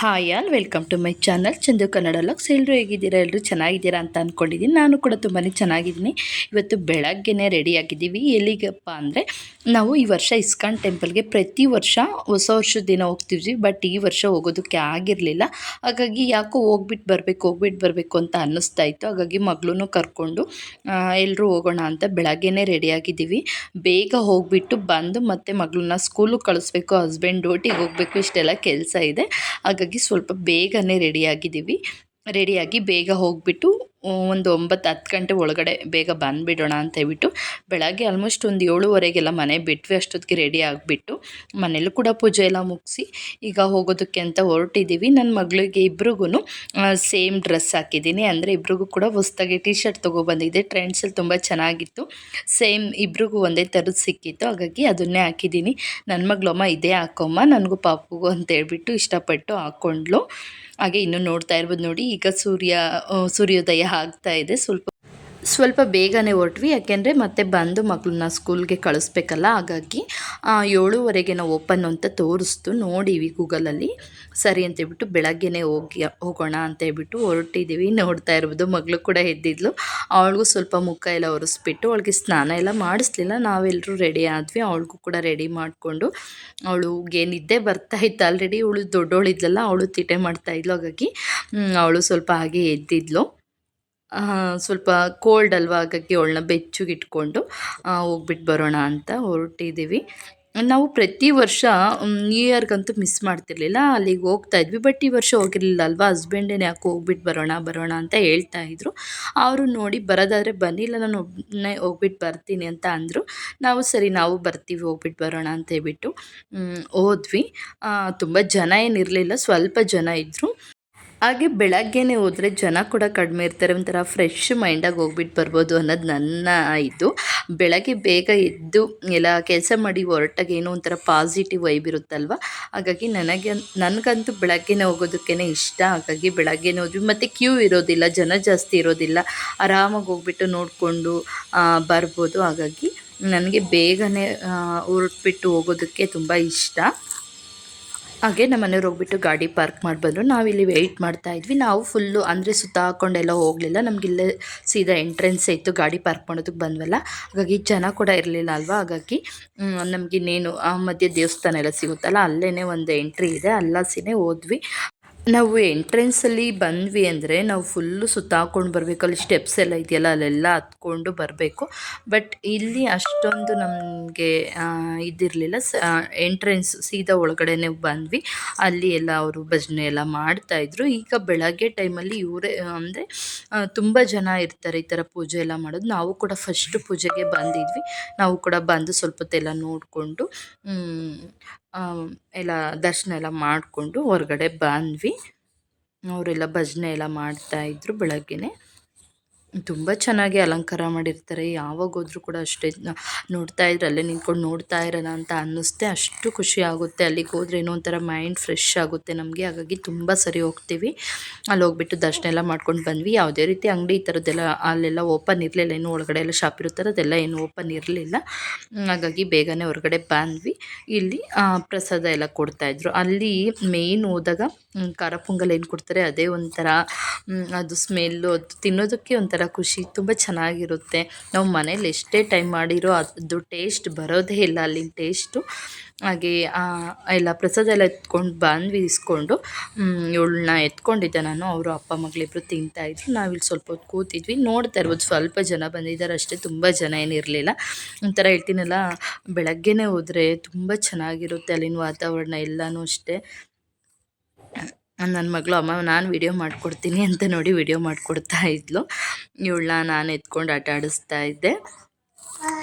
Hi all welcome to my channel Chandu Kannada vlogs ಎಲ್ಲರೂ ಹೇಗಿದ್ದೀರಾ? ಎಲ್ಲರೂ ಚೆನ್ನಾಗಿದ್ದೀರಾ ಅಂತ ಅಂದ್ಕೊಂಡಿದ್ದೀನಿ ನಾನು ಕೂಡ ತುಂಬಾ ಚೆನ್ನಾಗಿದ್ದೀನಿ. ಇವತ್ತು ಬೆಳಗ್ಗೆನೇ ರೆಡಿಯಾಗಿದ್ದೀವಿ ಎಲ್ಲಿಗಪ್ಪ ಅಂದರೆ, ನಾವು ಈ ವರ್ಷ ಇಸ್ಕಾನ್ ಟೆಂಪಲ್ಗೆ ಪ್ರತಿ ವರ್ಷ ಹೊಸ ವರ್ಷದ ದಿನ ಹೋಗ್ತೀವಿ ಬಟ್ ಈ ವರ್ಷ ಹೋಗೋದಕ್ಕೆ ಆಗಿರಲಿಲ್ಲ. ಹಾಗಾಗಿ ಯಾಕೋ ಹೋಗ್ಬಿಟ್ಟು ಬರಬೇಕು ಹೋಗ್ಬಿಟ್ಟು ಬರಬೇಕು ಅಂತ ಅನ್ನಿಸ್ತಾ ಇತ್ತು. ಹಾಗಾಗಿ ಮಗಳೂ ಕರ್ಕೊಂಡು ಎಲ್ಲರೂ ಹೋಗೋಣ ಅಂತ ಬೆಳಗ್ಗೆನೇ ರೆಡಿಯಾಗಿದ್ದೀವಿ ಬೇಗ ಹೋಗ್ಬಿಟ್ಟು ಬಂದು ಮತ್ತೆ ಮಗಳನ್ನ ಸ್ಕೂಲಿಗೆ ಕಳಿಸ್ಬೇಕು. ಹಸ್ಬೆಂಡ್ ಡ್ಯೂಟಿಗೆ ಹೋಗಬೇಕು. ಇಷ್ಟೆಲ್ಲ ಕೆಲಸ ಇದೆ. ಹಾಗಾಗಿ ಸ್ವಲ್ಪ ಬೇಗನೆ ರೆಡಿಯಾಗಿದ್ದೀವಿ ರೆಡಿಯಾಗಿ ಬೇಗ ಹೋಗಿಬಿಟ್ಟು ಒಂದು ಒಂಬತ್ತು ಹತ್ತು ಗಂಟೆ ಒಳಗಡೆ ಬೇಗ ಬಂದುಬಿಡೋಣ ಅಂತ ಹೇಳ್ಬಿಟ್ಟು, ಬೆಳಗ್ಗೆ ಆಲ್ಮೋಸ್ಟ್ ಒಂದು ಏಳುವರೆಗೆಲ್ಲ ಮನೆ ಬಿಟ್ವಿ, ಅಷ್ಟೊತ್ತಿಗೆ ರೆಡಿ ಆಗಿಬಿಟ್ಟು ಮನೇಲೂ ಕೂಡ ಪೂಜೆ ಎಲ್ಲ ಮುಗಿಸಿ, ಈಗ ಹೋಗೋದಕ್ಕೆ ಅಂತ ಹೊರಟಿದ್ದೀವಿ ನನ್ನ ಮಗಳಿಗೆ ಇಬ್ರಿಗೂ ಸೇಮ್ ಡ್ರೆಸ್ ಹಾಕಿದ್ದೀನಿ. ಅಂದರೆ ಇಬ್ರಿಗೂ ಕೂಡ ಹೊಸ್ದಾಗಿ ಟಿ ಶರ್ಟ್ ತೊಗೊಬಂದಿದ್ದೆ ಟ್ರೆಂಡ್ಸಲ್ಲಿ ತುಂಬ ಚೆನ್ನಾಗಿತ್ತು. ಸೇಮ್ ಇಬ್ರಿಗೂ ಒಂದೇ ಥರದ್ದು ಸಿಕ್ಕಿತ್ತು. ಹಾಗಾಗಿ ಅದನ್ನೇ ಹಾಕಿದ್ದೀನಿ. ನನ್ನ ಮಗಳು ಅಮ್ಮ ಇದೇ ಹಾಕೊಮ್ಮ. ನನಗೂ ಪಾಪುಗೂ ಅಂತ ಹೇಳ್ಬಿಟ್ಟು ಇಷ್ಟಪಟ್ಟು ಹಾಕ್ಕೊಂಡ್ಲು ಹಾಗೆ ಇನ್ನು ನೋಡ್ತಾ ಇರ್ಬೋದು ನೋಡಿ. ಈಗ ಸೂರ್ಯ ಸೂರ್ಯೋದಯ ಆಗ್ತಾ ಇದೆ. ಸ್ವಲ್ಪ ಸ್ವಲ್ಪ ಬೇಗನೆ ಹೊರಟ್ವಿ, ಯಾಕೆಂದರೆ ಮತ್ತೆ ಬಂದು ಮಕ್ಕಳನ್ನ ಸ್ಕೂಲ್ಗೆ ಕಳಿಸ್ಬೇಕಲ್ಲ, ಹಾಗಾಗಿ ಏಳುವರೆಗೆ ನಾವು ಓಪನ್ ಅಂತ ತೋರಿಸ್ತು, ನೋಡಿವಿ ಗೂಗಲಲ್ಲಿ. ಸರಿ ಅಂತೇಳ್ಬಿಟ್ಟು ಬೆಳಗ್ಗೆನೇ ಹೋಗಿ, ಹೋಗೋಣ ಅಂತ ಹೇಳ್ಬಿಟ್ಟು ಹೊರಟಿದ್ದೀವಿ ನೋಡ್ತಾ ಇರ್ಬೋದು, ಮಗಳು ಕೂಡ ಎದ್ದಿದ್ಲು. ಅವಳಿಗೂ ಸ್ವಲ್ಪ ಮುಖ ಎಲ್ಲ ಒರೆಸ್ಬಿಟ್ಟು, ಅವಳಿಗೆ ಸ್ನಾನ ಎಲ್ಲ ಮಾಡಿಸ್ಲಿಲ್ಲ. ನಾವೆಲ್ಲರೂ ರೆಡಿ ಆದ್ವಿ, ಅವಳಿಗೂ ಕೂಡ ರೆಡಿ ಮಾಡಿಕೊಂಡು. ಅವಳು ನಿದ್ದೆ ಬರ್ತಾ ಇತ್ತು ಆಲ್ರೆಡಿ ಅವಳು ದೊಡ್ಡವಳಿದ್ಲಲ್ಲ, ಅವಳು ತಿಟೆ ಮಾಡ್ತಾ ಇದ್ಲು, ಹಾಗಾಗಿ ಅವಳು ಸ್ವಲ್ಪ ಹಾಗೆ ಎದ್ದಿದ್ಲು. ಸ್ವಲ್ಪ ಕೋಲ್ಡ್ ಅಲ್ವಾ, ಹಾಗಾಗಿ ಅವಳನ್ನ ಬೆಚ್ಚಗಿಟ್ಕೊಂಡು ಹೋಗ್ಬಿಟ್ಟು ಬರೋಣ ಅಂತ ಹೊರಟಿದ್ದೀವಿ ನಾವು ಪ್ರತಿ ವರ್ಷ ನ್ಯೂ ಇಯರ್ಗಂತೂ ಮಿಸ್ ಮಾಡ್ತಿರ್ಲಿಲ್ಲ, ಅಲ್ಲಿಗೆ ಹೋಗ್ತಾ ಇದ್ವಿ. ಬಟ್ ಈ ವರ್ಷ ಹೋಗಿರಲಿಲ್ಲ ಅಲ್ವಾ ಹಸ್ಬೆಂಡೇನೆ ಯಾಕೆ ಹೋಗ್ಬಿಟ್ಟು ಬರೋಣ ಬರೋಣ ಅಂತ ಹೇಳ್ತಾ ಇದ್ರು. ಅವರು ನೋಡಿ, ಬರೋದಾದರೆ ಬನ್ನಿಲ್ಲ ನಾನು ಒಬ್ಬನೇ ಹೋಗ್ಬಿಟ್ಟು ಬರ್ತೀನಿ ಅಂತ ಅಂದರು. ನಾವು ಸರಿ, ನಾವು ಬರ್ತೀವಿ ಹೋಗ್ಬಿಟ್ಟು ಬರೋಣ ಅಂತ ಹೇಳ್ಬಿಟ್ಟು ಹೋದ್ವಿ. ತುಂಬ ಜನ ಏನಿರಲಿಲ್ಲ ಸ್ವಲ್ಪ ಜನ ಇದ್ದರು ಹಾಗೆ ಬೆಳಗ್ಗೆನೇ ಹೋದರೆ ಜನ ಕೂಡ ಕಡಿಮೆ ಇರ್ತಾರೆ, ಒಂಥರ ಫ್ರೆಶ್ ಮೈಂಡಾಗಿ ಹೋಗ್ಬಿಟ್ಟು ಬರ್ಬೋದು ಅನ್ನೋದು ನನ್ನ ಇದು. ಬೆಳಗ್ಗೆ ಬೇಗ ಎದ್ದು ಎಲ್ಲ ಕೆಲಸ ಮಾಡಿ ಹೊರಟಾಗ ಏನೋ ಒಂಥರ ಪಾಸಿಟಿವ್ ವೈಬ್ ಇರುತ್ತಲ್ವ? ಹಾಗಾಗಿ ನನಗೆ, ನನಗಂತೂ ಬೆಳಗ್ಗೆನೇ ಹೋಗೋದಕ್ಕೇ ಇಷ್ಟ. ಹಾಗಾಗಿ ಬೆಳಗ್ಗೆನೇ ಹೋದ್ವಿ. ಮತ್ತು ಕ್ಯೂ ಇರೋದಿಲ್ಲ, ಜನ ಜಾಸ್ತಿ ಇರೋದಿಲ್ಲ. ಆರಾಮಾಗಿ ಹೋಗ್ಬಿಟ್ಟು ನೋಡಿಕೊಂಡು ಬರ್ಬೋದು. ಹಾಗಾಗಿ ನನಗೆ ಬೇಗನೆ ಹೊರಟ್ಬಿಟ್ಟು ಹೋಗೋದಕ್ಕೆ ತುಂಬ ಇಷ್ಟ. ಹಾಗೆ ನಮ್ಮ ಮನೆಯವ್ರು ಹೋಗ್ಬಿಟ್ಟು ಗಾಡಿ ಪಾರ್ಕ್ ಮಾಡಿ ನಾವು ನಾವಿಲ್ಲಿ ವೆಯ್ಟ್ ಮಾಡ್ತಾ ಇದ್ವಿ. ನಾವು ಫುಲ್ಲು ಅಂದರೆ ಸುತ್ತ ಹಾಕ್ಕೊಂಡೆಲ್ಲ ಹೋಗಲಿಲ್ಲ. ನಮಗಿಲ್ಲೇ ಸೀದಾ ಎಂಟ್ರೆನ್ಸ್ ಇತ್ತು ಗಾಡಿ ಪಾರ್ಕ್ ಮಾಡೋದಕ್ಕೆ ಬಂದ್ವಲ್ಲ. ಹಾಗಾಗಿ ಜನ ಕೂಡ ಇರಲಿಲ್ಲ ಅಲ್ವಾ? ಹಾಗಾಗಿ ನಮಗಿನ್ನೇನು ಆ ಮಧ್ಯೆ ದೇವಸ್ಥಾನ ಎಲ್ಲ ಸಿಗುತ್ತಲ್ಲ ಅಲ್ಲೇ ಒಂದು ಎಂಟ್ರಿ ಇದೆ. ಅಲ್ಲಾಸಿನೇ ಹೋದ್ವಿ. ನಾವು ಎಂಟ್ರೆನ್ಸಲ್ಲಿ ಬಂದ್ವಿ ಅಂದರೆ ನಾವು ಫುಲ್ಲು ಸುತ್ತಾಕೊಂಡು ಬರಬೇಕು. ಅಲ್ಲಿ ಸ್ಟೆಪ್ಸ್ ಎಲ್ಲ ಇದೆಯಲ್ಲ, ಅಲ್ಲೆಲ್ಲ ಹತ್ಕೊಂಡು ಬರಬೇಕು. ಬಟ್ ಇಲ್ಲಿ ಅಷ್ಟೊಂದು ನಮಗೆ ಇದಿರಲಿಲ್ಲ. ಸ ಎಂಟ್ರೆನ್ಸ್ ಸೀದಾ ಒಳಗಡೆನೆ ಬಂದ್ವಿ. ಅಲ್ಲಿ ಎಲ್ಲ ಅವರು ಭಜನೆ ಎಲ್ಲ ಮಾಡ್ತಾಯಿದ್ರು ಈಗ ಬೆಳಗ್ಗೆ ಟೈಮಲ್ಲಿ ಇವರೇ, ಅಂದರೆ ತುಂಬ ಜನ ಇರ್ತಾರೆ ಈ ಥರ ಪೂಜೆ ಎಲ್ಲ ಮಾಡೋದು. ನಾವು ಕೂಡ ಫಸ್ಟ್ ಪೂಜೆಗೆ ಬಂದಿದ್ವಿ. ನಾವು ಕೂಡ ಬಂದು ಸ್ವಲ್ಪ ಹೊತ್ತೆಲ್ಲ ನೋಡಿಕೊಂಡು ಎಲ್ಲ ದರ್ಶನ ಎಲ್ಲ ಮಾಡಿಕೊಂಡು ಹೊರಗಡೆ ಬಂದ್ವಿ. ಅವರೆಲ್ಲ ಭಜನೆ ಎಲ್ಲ ಮಾಡ್ತಾಯಿದ್ರು ಬೆಳಗ್ಗೆನೇ. ತುಂಬ ಚೆನ್ನಾಗಿ ಅಲಂಕಾರ ಮಾಡಿರ್ತಾರೆ. ಯಾವಾಗ ಹೋದ್ರು ಕೂಡ ಅಷ್ಟೇ ನೋಡ್ತಾ ಇದ್ರೆ, ಅಲ್ಲೇ ನಿಂತ್ಕೊಂಡು ನೋಡ್ತಾ ಇರೋಣ ಅಂತ ಅನ್ನಿಸ್ತೆ. ಅಷ್ಟು ಖುಷಿ ಆಗುತ್ತೆ. ಅಲ್ಲಿಗೆ ಹೋದ್ರೆ ಏನೋ ಒಂಥರ ಮೈಂಡ್ ಫ್ರೆಶ್ ಆಗುತ್ತೆ ನಮಗೆ. ಹಾಗಾಗಿ ತುಂಬ ಸರಿ ಹೋಗ್ತೀವಿ. ಅಲ್ಲಿ ಹೋಗ್ಬಿಟ್ಟು ದರ್ಶನ ಎಲ್ಲ ಮಾಡ್ಕೊಂಡು ಬಂದ್ವಿ. ಯಾವುದೇ ರೀತಿ ಅಂಗಡಿ ಈ ಥರದ್ದೆಲ್ಲ ಅಲ್ಲೆಲ್ಲ ಓಪನ್ ಇರಲಿಲ್ಲ. ಏನು ಒಳಗಡೆ ಎಲ್ಲ ಶಾಪ್ ಇರುತ್ತಾರೆ ಅದೆಲ್ಲ ಏನು ಓಪನ್ ಇರಲಿಲ್ಲ. ಹಾಗಾಗಿ ಬೇಗನೆ ಹೊರಗಡೆ ಬಂದ್ವಿ. ಇಲ್ಲಿ ಪ್ರಸಾದ ಎಲ್ಲ ಕೊಡ್ತಾಯಿದ್ರು ಅಲ್ಲಿ ಮೇಯ್ನ್ ಹೋದಾಗ ಖಾರ ಪೊಂಗಲ್ ಏನು ಕೊಡ್ತಾರೆ? ಅದೇ ಒಂಥರ ಅದು ಸ್ಮೆಲ್ಲು ಅದು ತಿನ್ನೋದಕ್ಕೆ ಒಂಥರ ಖುಷಿ, ತುಂಬ ಚೆನ್ನಾಗಿರುತ್ತೆ. ನಾವು ಮನೇಲಿ ಎಷ್ಟೇ ಟೈಮ್ ಮಾಡಿರೋ ಅದು ಟೇಸ್ಟ್ ಬರೋದೇ ಇಲ್ಲ ಅಲ್ಲಿನ ಟೇಸ್ಟು ಹಾಗೆ ಎಲ್ಲ ಪ್ರಸಾದ ಎಲ್ಲ ಎತ್ಕೊಂಡು ಬಂದ್ವಿ, ಇಸ್ಕೊಂಡು. ಇವಳನ್ನ ಎತ್ಕೊಂಡಿದ್ದೆ ನಾನು, ಅವರು ಅಪ್ಪ ಮಗಳಿಬ್ಬರು ತಿಂತಾಯಿದ್ರು ನಾವಿಲ್ಲಿ ಸ್ವಲ್ಪ ಹೊತ್ತು ಕೂತಿದ್ವಿ. ನೋಡ್ತಾ ಇರ್ಬೋದು, ಸ್ವಲ್ಪ ಜನ ಬಂದಿದ್ದಾರೆ, ಅಷ್ಟೇ ತುಂಬ ಜನ ಏನಿರಲಿಲ್ಲ ಒಂಥರ ಹೇಳ್ತೀನಲ್ಲ, ಬೆಳಗ್ಗೆನೇ ಹೋದರೆ ತುಂಬ ಚೆನ್ನಾಗಿರುತ್ತೆ ಅಲ್ಲಿನ ವಾತಾವರಣ ಎಲ್ಲನೂ ಅಷ್ಟೇ. ನನ್ನ ಮಗಳು, ಅಮ್ಮ, ನಾನು ವೀಡಿಯೋ ಮಾಡಿಕೊಡ್ತೀನಿ ಅಂತ ನೋಡಿ ವೀಡಿಯೋ ಮಾಡಿಕೊಡ್ತಾ ಇದ್ಲು. ಇವಳನ್ನ ನಾನು ಎತ್ಕೊಂಡು ಆಟ ಆಡಿಸ್ತಾ ಇದ್ದೆ.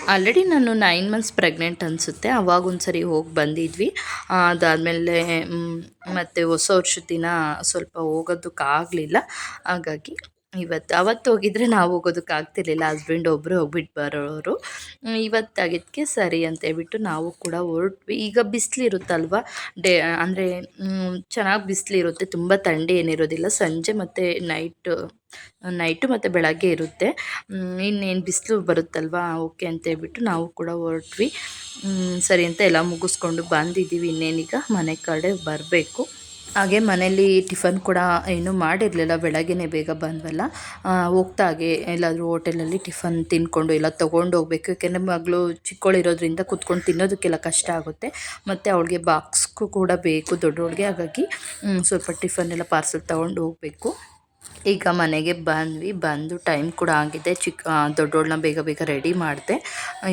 ಆಲ್ರೆಡಿ ನಾನು ನೈನ್ ಮಂತ್ಸ್ ಪ್ರೆಗ್ನೆಂಟ್ ಅನಿಸುತ್ತೆ. ಅವಾಗ ಒಂದು ಸರಿ ಹೋಗಿ ಬಂದಿದ್ವಿ. ಅದಾದಮೇಲೆ ಮತ್ತು ಹೊಸ ವರ್ಷದ ದಿನ ಸ್ವಲ್ಪ ಹೋಗೋದಕ್ಕಾಗಲಿಲ್ಲ. ಹಾಗಾಗಿ ಇವತ್ತು, ಅವತ್ತು ಹೋಗಿದ್ರೆ ನಾವು ಹೋಗೋದಕ್ಕೆ ಆಗ್ತಿರ್ಲಿಲ್ಲ. ಹಸ್ಬೆಂಡ್ ಒಬ್ಬರು ಹೋಗ್ಬಿಟ್ಟು ಬರೋರು. ಇವತ್ತಾಗಿದ್ದಕ್ಕೆ ಸರಿ ಅಂತ ಹೇಳ್ಬಿಟ್ಟು ನಾವು ಕೂಡ ಹೊರಟ್ವಿ. ಈಗ ಬಿಸಿಲಿರುತ್ತಲ್ವ ಡೇ, ಅಂದರೆ ಚೆನ್ನಾಗಿ ಬಿಸಿಲಿರುತ್ತೆ ತುಂಬ ಥಂಡಿ ಏನಿರೋದಿಲ್ಲ ಸಂಜೆ ಮತ್ತು ನೈಟು ನೈಟು ಮತ್ತು ಬೆಳಗ್ಗೆ ಇರುತ್ತೆ. ಇನ್ನೇನು ಬಿಸಿಲು ಬರುತ್ತಲ್ವಾ? ಓಕೆ ಅಂತ ಹೇಳ್ಬಿಟ್ಟು ನಾವು ಕೂಡ ಹೊರಟ್ವಿ. ಸರಿ ಅಂತ ಎಲ್ಲ ಮುಗಿಸ್ಕೊಂಡು ಬಂದಿದ್ದೀವಿ ಇನ್ನೇನೀಗ. ಮನೆ ಕಡೆ ಬರಬೇಕು. ಹಾಗೆ ಮನೇಲಿ ಟಿಫನ್ ಕೂಡ ಏನು ಮಾಡಿರಲಿಲ್ಲ, ಬೆಳಗ್ಗೆನೇ ಬೇಗ ಬಂದ್ವಲ್ಲ. ಹಾಗೆ ಎಲ್ಲಾದರೂ ಹೋಟೆಲಲ್ಲಿ ಟಿಫನ್ ತಿಂದ್ಕೊಂಡು ಎಲ್ಲ ತೊಗೊಂಡು ಹೋಗ್ಬೇಕು ಯಾಕೆಂದರೆ ಮಗಳು ಚಿಕ್ಕವಳಿರೋದ್ರಿಂದ ಕುತ್ಕೊಂಡು ತಿನ್ನೋದಕ್ಕೆಲ್ಲ ಕಷ್ಟ ಆಗುತ್ತೆ. ಮತ್ತು ಅವಳಿಗೆ ಬಾಕ್ಸ್ಗೂ ಕೂಡ ಬೇಕು ದೊಡ್ಡವಳಿಗೆ ಹಾಗಾಗಿ ಸ್ವಲ್ಪ ಟಿಫನ್ ಎಲ್ಲ ಪಾರ್ಸಲ್ ತೊಗೊಂಡು ಹೋಗಬೇಕು ಈಗ ಮನೆಗೆ ಬಂದ್ವಿ, ಬಂದು ಟೈಮ್ ಕೂಡ ಆಗಿದೆ. ಚಿಕ್ಕ ದೊಡ್ಡವಳನ್ನ ಬೇಗ ಬೇಗ ರೆಡಿ ಮಾಡಿದೆ.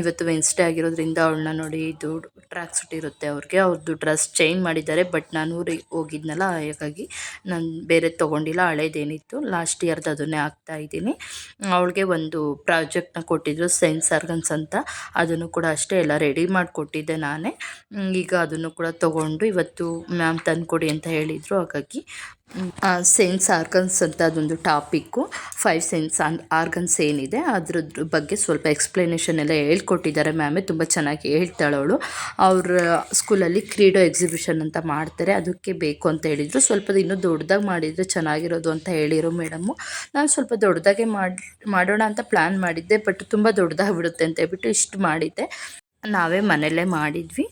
ಇವತ್ತು ವೆನ್ಸ್ಡೇ ಆಗಿರೋದ್ರಿಂದ ಅವಳನ್ನ ನೋಡಿ ಇದು ಟ್ರ್ಯಾಕ್ ಸೂಟ್ ಇರುತ್ತೆ ಅವ್ರಿಗೆ. ಅವ್ರದ್ದು ಡ್ರೆಸ್ ಚೇಂಜ್ ಮಾಡಿದ್ದಾರೆ ಬಟ್ ನಾನು ಹೋಗಿದ್ನಲ್ಲ, ಹಾಗಾಗಿ ನಾನು ಬೇರೆ ತೊಗೊಂಡಿಲ್ಲ, ಹಳೇದೇನಿತ್ತು. ಲಾಸ್ಟ್ ಇಯರ್ದು ಅದನ್ನೇ ಹಾಕ್ತಾ ಇದ್ದೀನಿ. ಅವಳಿಗೆ ಒಂದು ಪ್ರಾಜೆಕ್ಟ್ನ ಕೊಟ್ಟಿದ್ರು ಸೈನ್ಸ್ ಆರ್ಗನ್ಸ್ ಅಂತ. ಅದನ್ನು ಕೂಡ ಅಷ್ಟೇ ಎಲ್ಲ ರೆಡಿ ಮಾಡಿಕೊಟ್ಟಿದ್ದೆ ನಾನೇ. ಈಗ ಅದನ್ನು ಕೂಡ ತೊಗೊಂಡು ಇವತ್ತು ಮ್ಯಾಮ್ ತಂದುಕೊಡಿ ಅಂತ ಹೇಳಿದರು. ಹಾಗಾಗಿ ಸೆನ್ಸ್ ಆರ್ಗನ್ಸ್ ಅಂತ ಅದೊಂದು ಟಾಪಿಕ್ಕು ಫೈವ್ ಸೆನ್ಸ್ ಆರ್ಗನ್ಸ್ ಏನಿದೆ, ಅದ್ರ ಬಗ್ಗೆ ಸ್ವಲ್ಪ ಎಕ್ಸ್ಪ್ಲನೇಷನ್ ಎಲ್ಲ ಹೇಳ್ಕೊಟ್ಟಿದ್ದಾರೆ ಮ್ಯಾಮೇ ತುಂಬ ಚೆನ್ನಾಗಿ ಹೇಳ್ತಾಳೆ ಅವಳು. ಅವ್ರ ಸ್ಕೂಲಲ್ಲಿ ಕ್ರೀಡೋ ಎಕ್ಸಿಬಿಷನ್ ಅಂತ ಮಾಡ್ತಾರೆ, ಅದಕ್ಕೆ ಬೇಕು ಅಂತ ಹೇಳಿದರು. ಸ್ವಲ್ಪ ಇನ್ನೂ ದೊಡ್ಡದಾಗಿ ಮಾಡಿದರೆ ಚೆನ್ನಾಗಿರೋದು ಅಂತ ಹೇಳಿರೋ ಮೇಡಮ್ಮು ನಾನು ಸ್ವಲ್ಪ ದೊಡ್ಡದಾಗೆ ಮಾಡಿ, ಮಾಡೋಣ ಅಂತ ಪ್ಲ್ಯಾನ್ ಮಾಡಿದ್ದೆ ಬಟ್ ತುಂಬ ದೊಡ್ಡದಾಗ್ಬಿಡುತ್ತೆ ಅಂತ ಹೇಳ್ಬಿಟ್ಟು ಇಷ್ಟು ಮಾಡಿದ್ದೆ. ನಾವೇ ಮನೆಯಲ್ಲೇ ಮಾಡಿದ್ವಿ.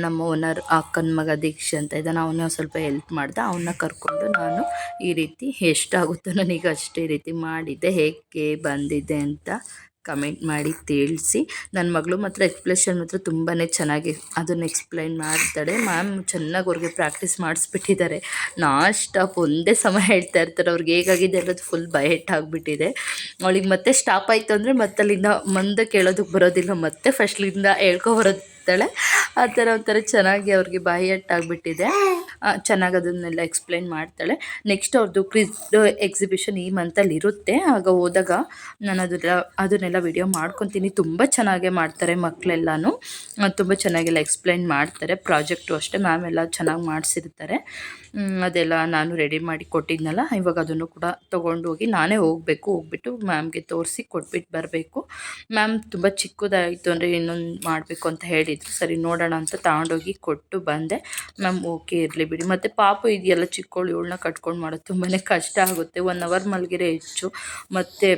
ನಮ್ಮ ಓನರ್ ಅಕ್ಕನ ಮಗ ದೀಕ್ಷೆ ಅಂತ ಇದ್ದಾನೆ. ಅವನ ಸ್ವಲ್ಪ ಹೆಲ್ಪ್ ಮಾಡ್ದೆ. ಅವನ್ನ ಕರ್ಕೊಂಡು ನಾನು ಈ ರೀತಿ ಎಷ್ಟಾಗುತ್ತೋ ನನಗೆ ಅಷ್ಟೇ ರೀತಿ ಮಾಡಿದ್ದೆ. ಹೇಗೆ ಬಂದಿದೆ ಅಂತ ಕಮೆಂಟ್ ಮಾಡಿ ತಿಳಿಸಿ. ನನ್ನ ಮಗಳು ಮಾತ್ರ ಎಕ್ಸ್ಪ್ಲೇಷನ್ ಮಾತ್ರ ತುಂಬಾ ಚೆನ್ನಾಗಿ ಅದನ್ನು ಎಕ್ಸ್ಪ್ಲೈನ್ ಮಾಡ್ತಾಳೆ. ಮ್ಯಾಮ್ ಚೆನ್ನಾಗಿ ಅವ್ರಿಗೆ ಪ್ರಾಕ್ಟೀಸ್ ಮಾಡಿಸ್ಬಿಟ್ಟಿದ್ದಾರೆ. ನಾ ಸ್ಟಾಪ್ ಒಂದೇ ಸಮಯ ಹೇಳ್ತಾ ಇರ್ತಾರೆ. ಅವ್ರಿಗೆ ಹೇಗಾಗಿದೆ ಅನ್ನೋದು ಫುಲ್ ಬಯಟ್ ಆಗಿಬಿಟ್ಟಿದೆ. ಅವಳಿಗೆ ಮತ್ತೆ ಸ್ಟಾಪ್ ಆಯಿತು ಅಂದರೆ ಮತ್ತೆ ಅಲ್ಲಿಂದ ಮಂದ ಕೇಳೋದಕ್ಕೆ ಬರೋದಿಲ್ಲ. ಮತ್ತೆ ಫಸ್ಟ್ಲಿಂದ ಹೇಳ್ಕೊ ಬರುತ್ತಾಳೆ. ಆ ಥರ ಒಂಥರ ಚೆನ್ನಾಗಿ ಅವ್ರಿಗೆ ಬಾಯಿ ಆಗಿಬಿಟ್ಟಿದೆ ಚೆನ್ನಾಗಿ ಅದನ್ನೆಲ್ಲ ಎಕ್ಸ್ಪ್ಲೈನ್ ಮಾಡ್ತಾಳೆ. ನೆಕ್ಸ್ಟ್ ಅವ್ರದ್ದು ಕ್ವಿಜ್ ಎಕ್ಸಿಬಿಷನ್ ಈ ಮಂತಲ್ಲಿ ಇರುತ್ತೆ. ಆಗ ಹೋದಾಗ ನಾನು ಅದನ್ನ ಅದನ್ನೆಲ್ಲ ವಿಡಿಯೋ ಮಾಡ್ಕೊತೀನಿ. ತುಂಬ ಚೆನ್ನಾಗೇ ಮಾಡ್ತಾರೆ ಮಕ್ಕಳೆಲ್ಲನೂ ತುಂಬ ಚೆನ್ನಾಗೆಲ್ಲ ಎಕ್ಸ್ಪ್ಲೈನ್ ಮಾಡ್ತಾರೆ. ಪ್ರಾಜೆಕ್ಟು ಅಷ್ಟೇ ಮ್ಯಾಮ್ ಎಲ್ಲ ಚೆನ್ನಾಗಿ ಮಾಡಿಸಿರ್ತಾರೆ. ಅದೆಲ್ಲ ನಾನು ರೆಡಿ ಮಾಡಿ ಕೊಟ್ಟಿದ್ನಲ್ಲ, ಇವಾಗ ಅದನ್ನು ಕೂಡ ತೊಗೊಂಡು ಹೋಗಿ ನಾನೇ ಹೋಗಬೇಕು, ಹೋಗ್ಬಿಟ್ಟು ಮ್ಯಾಮ್ಗೆ ತೋರಿಸಿ ಕೊಟ್ಬಿಟ್ಟು ಬರಬೇಕು. ಮ್ಯಾಮ್ ತುಂಬ ಚಿಕ್ಕದಾಯಿತು ಅಂದರೆ ಇನ್ನೊಂದು ಮಾಡಬೇಕು ಅಂತ ಹೇಳಿದರು. ಸರಿ, ನೋಡೋಣ ಅಂತ ತಗೊಂಡೋಗಿ ಕೊಟ್ಟು ಬಂದೆ. ಮ್ಯಾಮ್ ಓಕೆ ಇರಲಿ ಬಿಡಿ. ಮತ್ತು ಪಾಪು ಇದೆಯಲ್ಲ ಚಿಕ್ಕವಳು ಇವಳನ್ನ ಕಟ್ಕೊಂಡು ಮಾಡೋದು ತುಂಬಾ ಕಷ್ಟ ಆಗುತ್ತೆ. ಒನ್ ಅವರ್ ಮಲಗಿರೆ ಹೆಚ್ಚು. ಮತ್ತು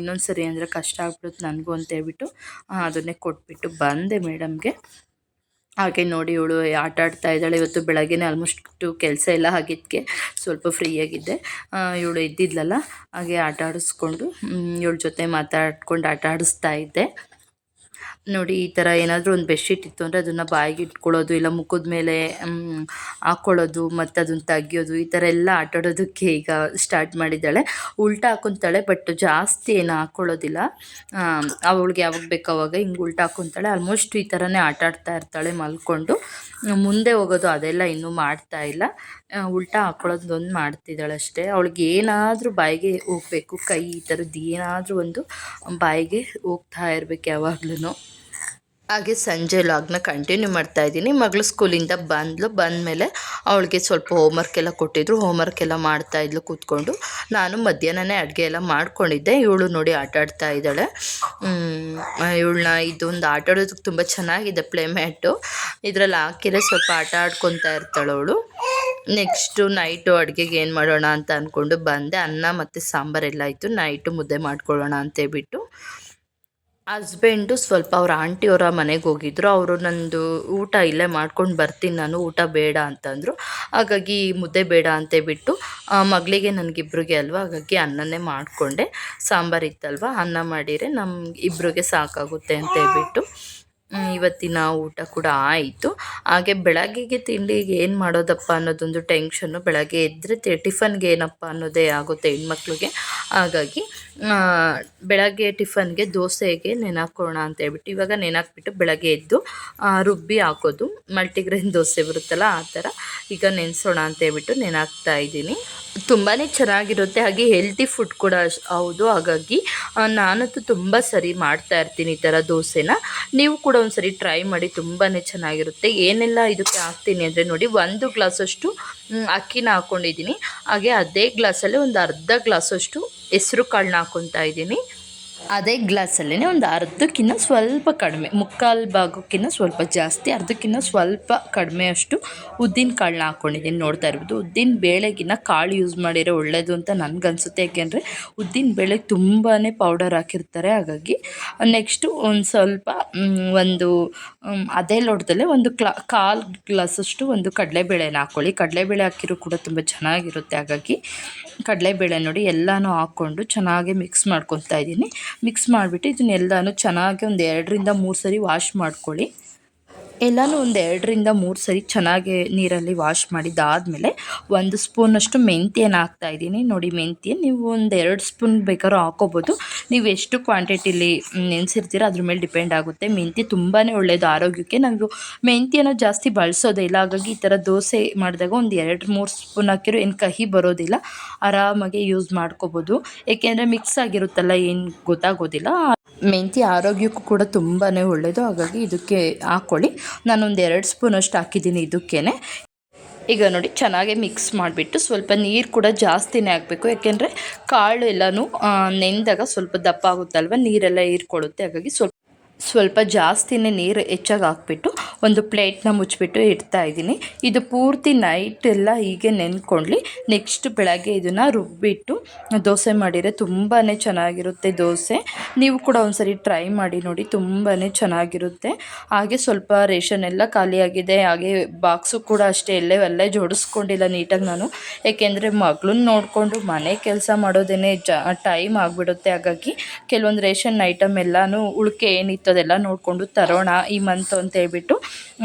ಇನ್ನೊಂದು ಸರಿ ಅಂದರೆ ಕಷ್ಟ ಆಗ್ಬಿಡುತ್ತೆ ನನಗೂ ಅಂತ ಹೇಳ್ಬಿಟ್ಟು ಅದನ್ನೇ ಕೊಟ್ಬಿಟ್ಟು ಬಂದೆ ಮೇಡಮ್ಗೆ ಹಾಗೆ ನೋಡಿ ಇವಳು ಆಟ ಆಡ್ತಾ ಇದ್ದಾಳೆ. ಇವತ್ತು ಬೆಳಗ್ಗೆನೇ ಆಲ್ಮೋಸ್ಟು ಕೆಲಸ ಎಲ್ಲ ಆಗಿದ್ದಕ್ಕೆ ಸ್ವಲ್ಪ ಫ್ರೀಯಾಗಿದ್ದೆ ಇವಳು ಇದ್ದಿದ್ಲಲ್ಲ, ಹಾಗೆ ಆಟ ಆಡಿಸ್ಕೊಂಡು ಇವಳ ಜೊತೆ ಮಾತಾಡ್ಕೊಂಡು ಆಟ ಆಡಿಸ್ತಾ ಇದ್ದೆ. ನೋಡಿ, ಈ ಥರ ಏನಾದರೂ ಒಂದು ಬೆಡ್ಶೀಟ್ ಇತ್ತು ಅಂದರೆ ಅದನ್ನು ಬಾಯಿಗೆ ಇಟ್ಕೊಳ್ಳೋದು, ಇಲ್ಲ ಮುಖದ ಮೇಲೆ ಹಾಕ್ಕೊಳ್ಳೋದು ಮತ್ತು ಅದನ್ನು ತೆಗಿಯೋದು, ಈ ಥರ ಎಲ್ಲ ಆಟಾಡೋದಕ್ಕೆ ಈಗ ಸ್ಟಾರ್ಟ್ ಮಾಡಿದ್ದಾಳೆ. ಉಲ್ಟಾ ಹಾಕೊತಾಳೆ ಬಟ್ ಜಾಸ್ತಿ ಏನು ಹಾಕ್ಕೊಳ್ಳೋದಿಲ್ಲ ಅವಳಿಗೆ ಯಾವಾಗ ಬೇಕು ಅವಾಗ ಹಿಂಗೆ ಉಲ್ಟಾ ಹಾಕೊತಾಳೆ. ಆಲ್ಮೋಸ್ಟ್ ಈ ಥರನೇ ಆಟ ಆಡ್ತಾ ಇರ್ತಾಳೆ ಮಲ್ಕೊಂಡು. ಮುಂದೆ ಹೋಗೋದು ಅದೆಲ್ಲ ಇನ್ನೂ ಮಾಡ್ತಾ ಇಲ್ಲ. ಉಲ್ಟಾ ಹಾಕ್ಕೊಳ್ಳೋದೊಂದು ಮಾಡ್ತಿದ್ದಾಳೆ ಅಷ್ಟೇ. ಅವಳಿಗೆ ಏನಾದರೂ ಬಾಯಿಗೆ ಹೋಗ್ಬೇಕು, ಕೈ ಈ ಥರದ್ದು ಏನಾದರೂ ಒಂದು ಬಾಯಿಗೆ ಹೋಗ್ತಾ ಇರಬೇಕು ಯಾವಾಗ್ಲೂ ಹಾಗೆ ಸಂಜೆ ಲಾಗ್ನ ಕಂಟಿನ್ಯೂ ಮಾಡ್ತಾ ಇದ್ದೀನಿ. ಮಗಳು ಸ್ಕೂಲಿಂದ ಬಂದಳು ಬಂದಮೇಲೆ ಅವಳಿಗೆ ಸ್ವಲ್ಪ ಹೋಮ್ವರ್ಕ್ ಎಲ್ಲ ಕೊಟ್ಟಿದ್ರು. ಹೋಮ್ವರ್ಕ್ ಎಲ್ಲ ಮಾಡ್ತಾ ಇದ್ಲು ಕೂತ್ಕೊಂಡು. ನಾನು ಮಧ್ಯಾಹ್ನನೇ ಅಡುಗೆ ಎಲ್ಲ ಮಾಡ್ಕೊಂಡಿದ್ದೆ. ಇವಳು ನೋಡಿ ಆಟ ಆಡ್ತಾ ಇದ್ದಾಳೆ. ಇವಳನ್ನ ಇದೊಂದು ಆಟ ಆಡೋದಕ್ಕೆ ತುಂಬ ಚೆನ್ನಾಗಿದೆ ಪ್ಲೇಮ್ಯಾಟು ಇದರಲ್ಲಿ ಹಾಕಿದ್ರೆ ಸ್ವಲ್ಪ ಆಟ ಆಡ್ಕೊತಾ ಇರ್ತಾಳೆ ಅವಳು. ನೆಕ್ಸ್ಟು ನೈಟು ಅಡುಗೆಗೆ ಏನು ಮಾಡೋಣ ಅಂತ ಅಂದ್ಕೊಂಡು ಬಂದೆ. ಅನ್ನ ಮತ್ತು ಸಾಂಬಾರೆಲ್ಲ ಆಯಿತು. ನೈಟು ಮುದ್ದೆ ಮಾಡ್ಕೊಳ್ಳೋಣ ಅಂತೇಳ್ಬಿಟ್ಟು ಹಸ್ಬೆಂಡು ಸ್ವಲ್ಪ ಅವ್ರ ಆಂಟಿಯವರ ಮನೆಗೆ ಹೋಗಿದ್ರು. ಅವರು ನಂದು ಊಟ ಇಲ್ಲೇ ಮಾಡ್ಕೊಂಡು ಬರ್ತೀನಿ ನಾನು ಊಟ ಬೇಡ ಅಂತಂದರು. ಹಾಗಾಗಿ ಮುದ್ದೆ ಬೇಡ ಅಂತೇಳ್ಬಿಟ್ಟು ಆ, ಮಗಳಿಗೆ ನನಗಿಬ್ರಿಗೆ ಅಲ್ವಾ ಹಾಗಾಗಿ ಅನ್ನನೇ ಮಾಡಿಕೊಂಡೆ. ಸಾಂಬಾರು ಇತ್ತಲ್ವ ಅನ್ನ ಮಾಡಿದರೆ ನಮ್ಗೆ ಇಬ್ಬರಿಗೆ ಸಾಕಾಗುತ್ತೆ ಅಂತ ಹೇಳ್ಬಿಟ್ಟು ಇವತ್ತಿನ ಊಟ ಕೂಡ ಆಯಿತು. ಹಾಗೆ ಬೆಳಗ್ಗೆಗೆ ತಿಂಡಿಗೆ ಏನು ಮಾಡೋದಪ್ಪ ಅನ್ನೋದೊಂದು ಟೆನ್ಷನ್ನು ಬೆಳಗ್ಗೆ ಎದ್ದರೆ ಟಿಫನ್ಗೆ ಏನಪ್ಪ ಅನ್ನೋದೇ ಆಗುತ್ತೆ ಹೆಣ್ಮಕ್ಳಿಗೆ. ಹಾಗಾಗಿ ಬೆಳಗ್ಗೆ ಟಿಫನ್ಗೆ ದೋಸೆಗೆ ನೆನಾಕೋಣ ಅಂತ ಹೇಳ್ಬಿಟ್ಟು, ಇವಾಗ ನೆನಾಕ್ಬಿಟ್ಟು ಬೆಳಗ್ಗೆ ಎದ್ದು ರುಬ್ಬಿ ಹಾಕೋದು. ಮಲ್ಟಿಗ್ರೇನ್ ದೋಸೆ ಬರುತ್ತಲ್ಲ, ಆ ಥರ ಈಗ ನೆನೆಸೋಣ ಅಂತ ಹೇಳ್ಬಿಟ್ಟು ನೆನಾಕ್ತಾ ಇದ್ದೀನಿ. ತುಂಬಾ ಚೆನ್ನಾಗಿರುತ್ತೆ. ಹಾಗೆ ಹೆಲ್ತಿ ಫುಡ್ ಕೂಡ ಹೌದು. ಹಾಗಾಗಿ ನಾನಂತೂ ತುಂಬ ಸರಿ ಮಾಡ್ತಾ ಇರ್ತೀನಿ ಈ ಥರ ದೋಸೆನ. ನೀವು ಕೂಡ ಒಂದು ಸರಿ ಟ್ರೈ ಮಾಡಿ ತುಂಬಾ ಚೆನ್ನಾಗಿರುತ್ತೆ. ಏನೆಲ್ಲ ಇದಕ್ಕೆ ಹಾಕ್ತೀನಿ ಅಂದರೆ ನೋಡಿ, ಒಂದು ಗ್ಲಾಸಷ್ಟು ಅಕ್ಕಿನ ಹಾಕ್ಕೊಂಡಿದ್ದೀನಿ ಹಾಗೆ ಅದೇ ಗ್ಲಾಸಲ್ಲಿ ಒಂದು ಅರ್ಧ ಗ್ಲಾಸಷ್ಟು ಹೆಸ್ರು ಕಾಳನ್ನ ಹಾಕ್ಕೊತಾ ಇದ್ದೀನಿ. ಅದೇ ಗ್ಲಾಸಲ್ಲೇ ಒಂದು ಅರ್ಧಕ್ಕಿಂತ ಸ್ವಲ್ಪ ಕಡಿಮೆ, ಮುಕ್ಕಾಲು ಭಾಗಕ್ಕಿಂತ ಸ್ವಲ್ಪ ಜಾಸ್ತಿ, ಅರ್ಧಕ್ಕಿಂತ ಸ್ವಲ್ಪ ಕಡಿಮೆ ಅಷ್ಟು ಉದ್ದಿನ ಕಾಳನ್ನ ಹಾಕ್ಕೊಂಡಿದ್ದೀನಿ ನೋಡ್ತಾ ಇರ್ಬೋದು, ಉದ್ದಿನ ಬೇಳೆಗಿನ್ನ ಕಾಳು ಯೂಸ್ ಮಾಡಿರೋ ಒಳ್ಳೆಯದು ಅಂತ ನನಗನ್ಸುತ್ತೆ. ಯಾಕೆಂದರೆ ಉದ್ದಿನ ಬೇಳೆಗೆ ತುಂಬಾ ಪೌಡರ್ ಹಾಕಿರ್ತಾರೆ. ಹಾಗಾಗಿ ನೆಕ್ಸ್ಟು ಒಂದು ಸ್ವಲ್ಪ ಒಂದು ಅದೇ ಲೋಟದಲ್ಲೇ ಒಂದು ಕ್ಲಾ, ಕಾಲು ಗ್ಲಾಸಷ್ಟು ಒಂದು ಕಡಲೆಬೇಳೆನ ಹಾಕ್ಕೊಳ್ಳಿ ಕಡಲೆಬೇಳೆ ಹಾಕಿರೋ ಕೂಡ ತುಂಬ ಚೆನ್ನಾಗಿರುತ್ತೆ. ಹಾಗಾಗಿ ಕಡಲೆಬೇಳೆ ನೋಡಿ ಎಲ್ಲನೂ ಹಾಕ್ಕೊಂಡು ಚೆನ್ನಾಗಿ ಮಿಕ್ಸ್ ಮಾಡ್ಕೊತಾ ಇದ್ದೀನಿ. ಮಿಕ್ಸ್ ಮಾಡಿಬಿಟ್ಟು ಇದನ್ನೆಲ್ಲನೂ ಚೆನ್ನಾಗಿ ಒಂದು ಎರಡರಿಂದ ಮೂರು ಸರಿ ವಾಶ್ ಮಾಡ್ಕೊಳ್ಳಿ. ಎಲ್ಲನೂ ಒಂದು ಎರಡರಿಂದ ಮೂರು ಸರಿ ಚೆನ್ನಾಗಿ ನೀರಲ್ಲಿ ವಾಶ್ ಮಾಡಿದ್ದಾದಮೇಲೆ ಒಂದು ಸ್ಪೂನಷ್ಟು ಮೆಂತ್ಯನ ಹಾಕ್ತಾ ಇದ್ದೀನಿ. ನೋಡಿ ಮೆಂತ್ಯ ನೀವು ಒಂದು ಎರಡು ಸ್ಪೂನ್ ಬೇಕಾದ್ರೂ ಹಾಕೋಬೋದು ನೀವು ಎಷ್ಟು ಕ್ವಾಂಟಿಟಿಲಿ ನೆನೆಸಿರ್ತೀರ ಅದ್ರ ಮೇಲೆ ಡಿಪೆಂಡ್ ಆಗುತ್ತೆ. ಮೆಂತ್ಯ ತುಂಬಾ ಒಳ್ಳೆಯದು ಆರೋಗ್ಯಕ್ಕೆ. ನಾವು ಮೆಂತ್ಯನ ಜಾಸ್ತಿ ಬಳಸೋದೇ ಇಲ್ಲ. ಹಾಗಾಗಿ ಈ ಥರ ದೋಸೆ ಮಾಡಿದಾಗ ಒಂದು ಎರಡು ಮೂರು ಸ್ಪೂನ್ ಹಾಕಿರೋ ಏನು ಕಹಿ ಬರೋದಿಲ್ಲ. ಆರಾಮಾಗಿ ಯೂಸ್ ಮಾಡ್ಕೋಬೋದು. ಏಕೆಂದರೆ ಮಿಕ್ಸ್ ಆಗಿರುತ್ತಲ್ಲ ಏನು ಗೊತ್ತಾಗೋದಿಲ್ಲ. ಮೆಂತ್ಯ ಆರೋಗ್ಯಕ್ಕೂ ಕೂಡ ತುಂಬಾ ಒಳ್ಳೆಯದು ಹಾಗಾಗಿ ಇದಕ್ಕೆ ಹಾಕ್ಕೊಳ್ಳಿ. ನಾನೊಂದು ಎರಡು ಸ್ಪೂನಷ್ಟು ಹಾಕಿದ್ದೀನಿ ಇದಕ್ಕೇ ಈಗ ನೋಡಿ, ಚೆನ್ನಾಗಿ ಮಿಕ್ಸ್ ಮಾಡಿಬಿಟ್ಟು ಸ್ವಲ್ಪ ನೀರು ಕೂಡ ಜಾಸ್ತಿನೇ ಹಾಕಬೇಕು. ಯಾಕೆಂದರೆ ಕಾಳು ಎಲ್ಲನೂ ನೆಂದಾಗ ಸ್ವಲ್ಪ ದಪ್ಪ ಆಗುತ್ತಲ್ವ? ನೀರೆಲ್ಲ ಹೀರ್ಕೊಳ್ಳುತ್ತೆ. ಹಾಗಾಗಿ ಸ್ವಲ್ಪ ಸ್ವಲ್ಪ ಜಾಸ್ತಿನೇ ನೀರು ಹೆಚ್ಚಾಗಿ ಹಾಕ್ಬಿಟ್ಟು ಒಂದು ಪ್ಲೇಟ್ನ ಮುಚ್ಚಿಬಿಟ್ಟು ಇಡ್ತಾ ಇದ್ದೀನಿ. ಇದು ಪೂರ್ತಿ ನೈಟ್ ಎಲ್ಲ ಹೀಗೆ ನೆನ್ಕೊಳ್ಳಿ ನೆಕ್ಸ್ಟ್ ಬೆಳಗ್ಗೆ ಇದನ್ನು ರುಬ್ಬಿಟ್ಟು ದೋಸೆ ಮಾಡಿದರೆ ತುಂಬಾ ಚೆನ್ನಾಗಿರುತ್ತೆ ದೋಸೆ. ನೀವು ಕೂಡ ಒಂದ್ಸರಿ ಟ್ರೈ ಮಾಡಿ ನೋಡಿ ತುಂಬಾ ಚೆನ್ನಾಗಿರುತ್ತೆ. ಹಾಗೆ ಸ್ವಲ್ಪ ರೇಷನ್ ಎಲ್ಲ ಖಾಲಿಯಾಗಿದೆ ಹಾಗೆ ಬಾಕ್ಸು ಕೂಡ ಅಷ್ಟೇ ಎಲ್ಲೇ ಅಲ್ಲೇ ಜೋಡಿಸ್ಕೊಂಡಿಲ್ಲ ನೀಟಾಗಿ ನಾನು. ಏಕೆಂದರೆ ಮಗಳನ್ನ ನೋಡಿಕೊಂಡು ಮನೆ ಕೆಲಸ ಮಾಡೋದೇ ಜ ಟೈಮ್ ಆಗಿಬಿಡುತ್ತೆ. ಹಾಗಾಗಿ ಕೆಲವೊಂದು ರೇಷನ್ ಐಟಮ್ ಎಲ್ಲನೂ ಉಳಿಕೆ ಏನಿತ್ತು ಅದೆಲ್ಲ ನೋಡಿಕೊಂಡು ತರೋಣ ಈ ಮಂತ್ ಅಂತ ಹೇಳ್ಬಿಟ್ಟು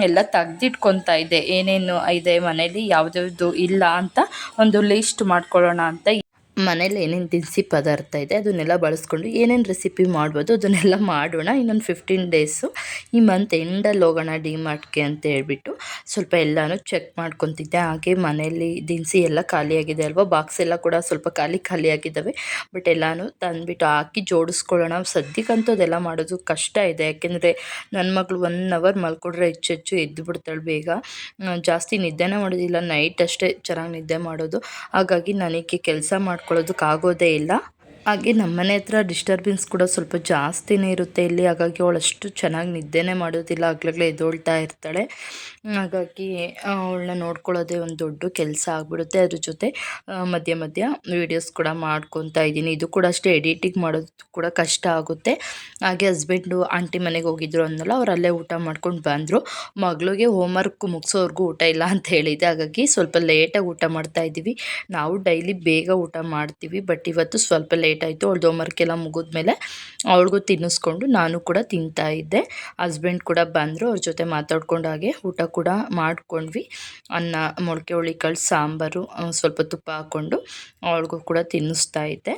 ಎಲ್ಲ ತೆಗ್ದಿಟ್ಕೊತಾ ಇದ್ದೆ. ಏನೇನು ಇದೆ ಮನೇಲಿ, ಯಾವುದ್ಯಾವ್ದು ಇಲ್ಲ ಅಂತ ಒಂದು ಲಿಸ್ಟ್ ಮಾಡ್ಕೊಳ್ಳೋಣ ಅಂತ ಮನೇಲಿ ಏನೇನು ದಿನಸಿ ಪದಾರ್ಥ ಇದೆ, ಅದನ್ನೆಲ್ಲ ಬಳಸ್ಕೊಂಡು ಏನೇನು ರೆಸಿಪಿ ಮಾಡ್ಬೋದು ಅದನ್ನೆಲ್ಲ ಮಾಡೋಣ ಇನ್ನೊಂದು ಫಿಫ್ಟೀನ್ ಡೇಸು ಈ ಮಂತ್ ಎಂಡಲ್ಲಿ ಹೋಗೋಣ ಡಿ ಮಾರ್ಟ್ಗೆ ಅಂತ ಹೇಳ್ಬಿಟ್ಟು. ಸ್ವಲ್ಪ ಎಲ್ಲನೂ ಚೆಕ್ ಮಾಡ್ಕೊತಿದ್ದೆ. ಹಾಗೆ ಮನೆಯಲ್ಲಿ ದಿನಸಿ ಎಲ್ಲ ಖಾಲಿಯಾಗಿದೆ ಅಲ್ವಾ? ಬಾಕ್ಸ್ ಎಲ್ಲ ಕೂಡ ಸ್ವಲ್ಪ ಖಾಲಿ ಖಾಲಿಯಾಗಿದ್ದಾವೆ. ಬಟ್ ಎಲ್ಲನೂ ತಂದುಬಿಟ್ಟು ಹಾಕಿ ಜೋಡಿಸ್ಕೊಳ್ಳೋಣ. ಸದ್ಯಕ್ಕಂತೂ ಅದೆಲ್ಲ ಮಾಡೋದು ಕಷ್ಟ ಇದೆ. ಯಾಕೆಂದರೆ ನನ್ನ ಮಗಳು ಒನ್ ಅವರ್ ಮಲ್ಕೊಂಡ್ರೆ ಹೆಚ್ಚು ಹೆಚ್ಚು ಎದ್ದು ಬಿಡ್ತಾಳೆ ಬೇಗ. ಜಾಸ್ತಿ ನಿದ್ದೆನೇ ಮಾಡೋದಿಲ್ಲ. ನೈಟ್ ಅಷ್ಟೇ ಚೆನ್ನಾಗಿ ನಿದ್ದೆ ಮಾಡೋದು. ಹಾಗಾಗಿ ನನಗೆ ಕೆಲಸ ಮಾಡ್ಕೊಳ್ಳೋದಕ್ಕಾಗೋದೇ ಇಲ್ಲ. ಹಾಗೆ ನಮ್ಮನೆ ಹತ್ರ ಡಿಸ್ಟರ್ಬೆನ್ಸ್ ಕೂಡ ಸ್ವಲ್ಪ ಜಾಸ್ತಿನೇ ಇರುತ್ತೆ. ಇಲ್ಲಿ ಹಾಗಾಗಿ ಅವಳು ಅಷ್ಟು ಚೆನ್ನಾಗಿ ನಿದ್ದೆನೇ ಮಾಡೋದಿಲ್ಲ. ಆಗ್ಲಾಗಲೇ ಎದ್ದೊಳ್ತಾ ಇರ್ತಾಳೆ. ಹಾಗಾಗಿ ಅವಳನ್ನ ನೋಡ್ಕೊಳ್ಳೋದೇ ಒಂದು ದೊಡ್ಡ ಕೆಲಸ ಆಗಿಬಿಡುತ್ತೆ. ಅದ್ರ ಜೊತೆ ಮಧ್ಯ ಮಧ್ಯ ವೀಡಿಯೋಸ್ ಕೂಡ ಮಾಡ್ಕೊತಾ ಇದ್ದೀನಿ. ಇದು ಕೂಡ ಅಷ್ಟೇ ಎಡಿಟಿಂಗ್ ಮಾಡೋದು ಕೂಡ ಕಷ್ಟ ಆಗುತ್ತೆ. ಹಾಗೆ ಹಸ್ಬೆಂಡು ಆಂಟಿ ಮನೆಗೆ ಹೋಗಿದ್ರು ಅಂದಲ್ಲ ಅವರಲ್ಲೇ ಊಟ ಮಾಡ್ಕೊಂಡು ಬಂದರು. ಮಗಳಿಗೆ ಹೋಮ್ವರ್ಕ್ ಮುಗಿಸೋವರೆಗೂ ಊಟ ಇಲ್ಲ ಅಂತ ಹೇಳಿದೆ. ಹಾಗಾಗಿ ಸ್ವಲ್ಪ ಲೇಟಾಗಿ ಊಟ ಮಾಡ್ತಾ ಇದ್ದೀವಿ. ನಾವು ಡೈಲಿ ಬೇಗ ಊಟ ಮಾಡ್ತೀವಿ. ಬಟ್ ಇವತ್ತು ಸ್ವಲ್ಪ ಲೇಟ್ ಆಯಿತು ಅವಳದು ಹೋಮ್ವರ್ಕ್ ಎಲ್ಲ ಮುಗಿದ್ಮೇಲೆ ಅವಳಿಗೂ ತಿನ್ನಿಸ್ಕೊಂಡು ನಾನು ಕೂಡ ತಿಂತಾ ಇದ್ದೆ. ಹಸ್ಬೆಂಡ್ ಕೂಡ ಬಂದರು, ಅವ್ರ ಜೊತೆ ಮಾತಾಡ್ಕೊಂಡು ಹಾಗೆ ಊಟ ಕೂಡ ಮಾಡ್ಕೊಂಡ್ವಿ. ಅನ್ನ, ಮೊಳಕೆ ಹುಳಿಕಾಳು ಸಾಂಬಾರು ಸ್ವಲ್ಪ ತುಪ್ಪ ಹಾಕ್ಕೊಂಡು ಅವಳಿಗೂ ಕೂಡ ತಿನ್ನಿಸ್ತಾ ಇದ್ದೆ.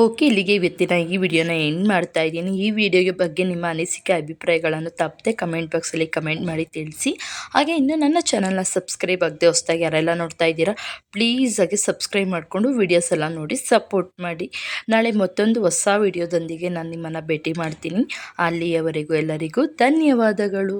ಓಕೆ, ಇಲ್ಲಿಗೆ ಇವತ್ತಿನ ಈ ವಿಡಿಯೋನ ಎಂಡ್ ಮಾಡ್ತಾ ಇದ್ದೀನಿ. ಈ ವಿಡಿಯೋಗೆ ಬಗ್ಗೆ ನಿಮ್ಮ ಅನಿಸಿಕೆ, ಅಭಿಪ್ರಾಯಗಳನ್ನು ತಪ್ಪದೆ ಕಮೆಂಟ್ ಬಾಕ್ಸಲ್ಲಿ ಕಮೆಂಟ್ ಮಾಡಿ ತಿಳಿಸಿ. ಹಾಗೆ ಇನ್ನು ನನ್ನ ಚಾನಲ್ನ ಸಬ್ಸ್ಕ್ರೈಬ್ ಆಗದೆ ಹೊಸ್ದಾಗಿ ಯಾರೆಲ್ಲ ನೋಡ್ತಾ ಇದ್ದೀರಾ, ಪ್ಲೀಸ್ ಆಗಿ ಸಬ್ಸ್ಕ್ರೈಬ್ ಮಾಡಿಕೊಂಡು ವೀಡಿಯೋಸ್ ಎಲ್ಲ ನೋಡಿ ಸಪೋರ್ಟ್ ಮಾಡಿ. ನಾಳೆ ಮತ್ತೊಂದು ಹೊಸ ವಿಡಿಯೋದೊಂದಿಗೆ ನಾನು ನಿಮ್ಮನ್ನು ಭೇಟಿ ಮಾಡ್ತೀನಿ. ಅಲ್ಲಿಯವರೆಗೂ ಎಲ್ಲರಿಗೂ ಧನ್ಯವಾದಗಳು.